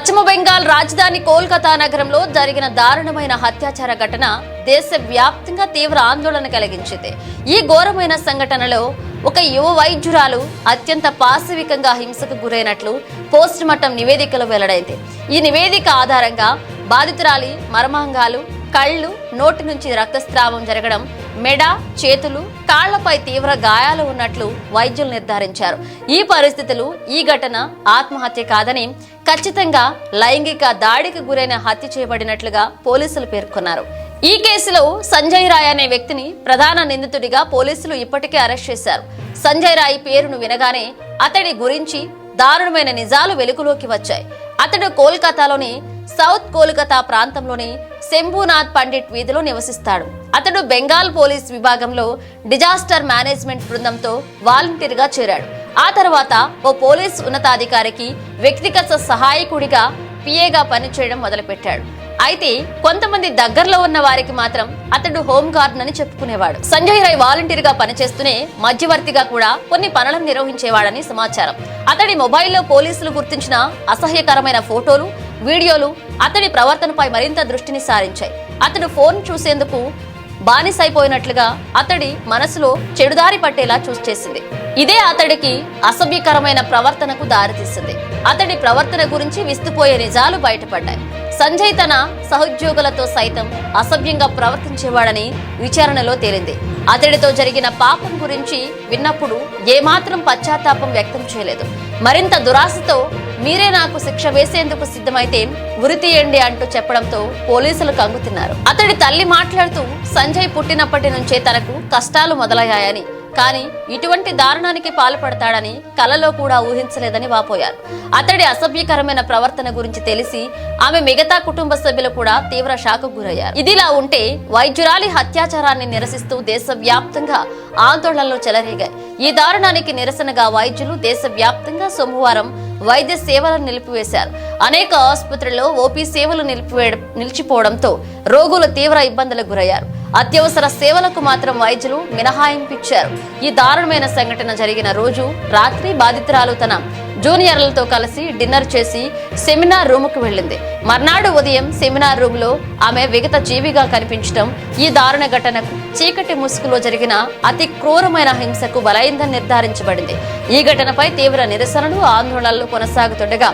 పశ్చిమ బెంగాల్ రాజధాని కోల్కతా నగరంలో జరిగిన దారుణమైన హత్యాచార ఘటన దేశ వ్యాప్తంగా తీవ్ర ఆందోళన కలిగించింది. ఈ ఘోరమైన సంఘటనలో ఒక యువ వైద్యురాలు అత్యంత పాశవికంగా హింసకు గురైనట్లు పోస్ట్ మార్టం నివేదికలో వెల్లడైంది. ఈ నివేదిక ఆధారంగా బాధితురాలి మర్మాంగాలు కళ్ళు నోటి నుంచి రక్తస్రావం జరగడం మెడ చేతులు కాళ్ళపై తీవ్ర గాయాలు ఉన్నట్లు వైద్యులు నిర్ధారించారు. ఈ పరిస్థితులు ఈ ఘటన ఆత్మహత్య కాదని ఖచ్చితంగా లైంగిక దాడికి గురైన హత్య చేయబడినట్లుగా పోలీసులు పేర్కొన్నారు. ఈ కేసులో సంజయ్ రాయ్ అనే వ్యక్తిని ప్రధాన నిందితుడిగా పోలీసులు ఇప్పటికే అరెస్ట్ చేశారు. సంజయ్ రాయ్ పేరును వినగానే అతడి గురించి దారుణమైన నిజాలు వెలుగులోకి వచ్చాయి. అతడు కోల్కతాలోని సౌత్ కోల్కతా ప్రాంతంలోని శంభునాథ్ పండిట్ వీధిలో నివసిస్తాడు. అతడు బెంగాల్ పోలీస్ విభాగంలో డిజాస్టర్ మేనేజ్మెంట్ బృందంతో వాలంటీర్గా చేరాడు. ఆ తర్వాత ఓ పోలీస్ ఉన్నతాధికారికి వ్యక్తిగత సహాయకుడిగా పిఏగా పనిచేయడం మొదలుపెట్టాడు. అయితే కొంతమంది దగ్గరలో ఉన్న వారికి మాత్రం అతడు హోమ్ గార్డ్ అని చెప్పుకునేవాడు. సంజయ్ రాయ్ వాలంటీర్గా పనిచేస్తూనే మధ్యవర్తిగా కూడా కొన్ని పనులను నిర్వహించేవాడని సమాచారం. అతడి మొబైల్లో పోలీసులు గుర్తించిన అసహ్యకరమైన ఫోటోలు వీడియోలు అతడి ప్రవర్తనపై మరింత దృష్టిని సారించాయి. అతడు ఫోన్ చూసేందుకు బానిసైపోయినట్లుగా అతడి మనసులో చెడుదారి పట్టేలా చూసి చేసింది. ఇదే అతడికి అసభ్యకరమైన ప్రవర్తనకు దారితీసింది. అతడి ప్రవర్తన గురించి విస్తుపోయే నిజాలు బయటపడ్డాయి. సంజయ్ తన సహోద్యోగులతో సైతం అసభ్యంగా ప్రవర్తించేవాడని విచారణలో తేలింది. అతడితో జరిగిన పాపం గురించి విన్నప్పుడు ఏమాత్రం పశ్చాత్తాపం వ్యక్తం చేయలేదు. మరింత దురాశతో మీరే నాకు శిక్ష వేసేందుకు సిద్ధమైతే ఉరి తీయండి అంటూ చెప్పడంతో పోలీసులు కంగుతిన్నారు. అతడి తల్లి మాట్లాడుతూ సంజయ్ పుట్టినప్పటి నుంచే తనకు కష్టాలు మొదలయ్యాయని కానీ ఇటువంటి దారుణానికి పాల్పడతాడని కలలో కూడా ఊహించలేదని వాపోయారు. అతడి అసభ్యకరమైన ప్రవర్తన గురించి తెలిసి ఆమె మిగతా కుటుంబ సభ్యులు కూడా తీవ్ర షాకు గురయ్యారు. ఇదిలా ఉంటే వైద్యురాలి హత్యాచారాన్ని నిరసిస్తూ దేశవ్యాప్తంగా ఆందోళనలు చెలరేగాయి. ఈ దారుణానికి నిరసనగా వైద్యులు దేశవ్యాప్తంగా సోమవారం వైద్య సేవలను నిలిపివేశారు. అనేక ఆసుపత్రుల్లో ఓపీ సేవలు నిలిపివే నిలిచిపోవడంతో రోగులు తీవ్ర ఇబ్బందులకు గురయ్యారు. అత్యవసర సేవలకు మాత్రం వైద్యులు మినహాయింపిచ్చారు ఈ దారుణమైన సంఘటన జరిగిన రోజు రాత్రి బాధితురాలు తన జూనియర్లతో కలిసి డిన్నర్ చేసి సెమినార్ రూముకు వెళ్ళింది. మర్నాడు ఉదయం సెమినార్ రూమ్లో ఆమె విగత జీవిగా కనిపించడం ఈ దారుణ ఘటనకు చీకటి ముసుగులో జరిగిన అతి క్రూరమైన హింసకు బలైందని నిర్ధారించబడింది. ఈ ఘటనపై తీవ్ర నిరసనలు ఆందోళనలు కొనసాగుతుండగా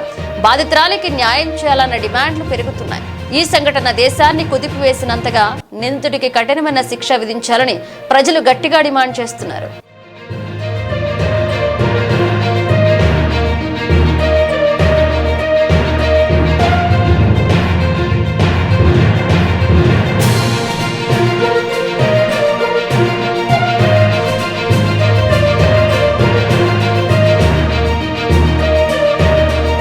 బాధితురాలికి న్యాయం చేయాలన్న డిమాండ్లు పెరుగుతున్నాయి. ఈ సంఘటన దేశాన్ని కుదిపివేసినంతగా నిందితుడికి కఠినమైన శిక్ష విధించాలని ప్రజలు గట్టిగా డిమాండ్ చేస్తున్నారు.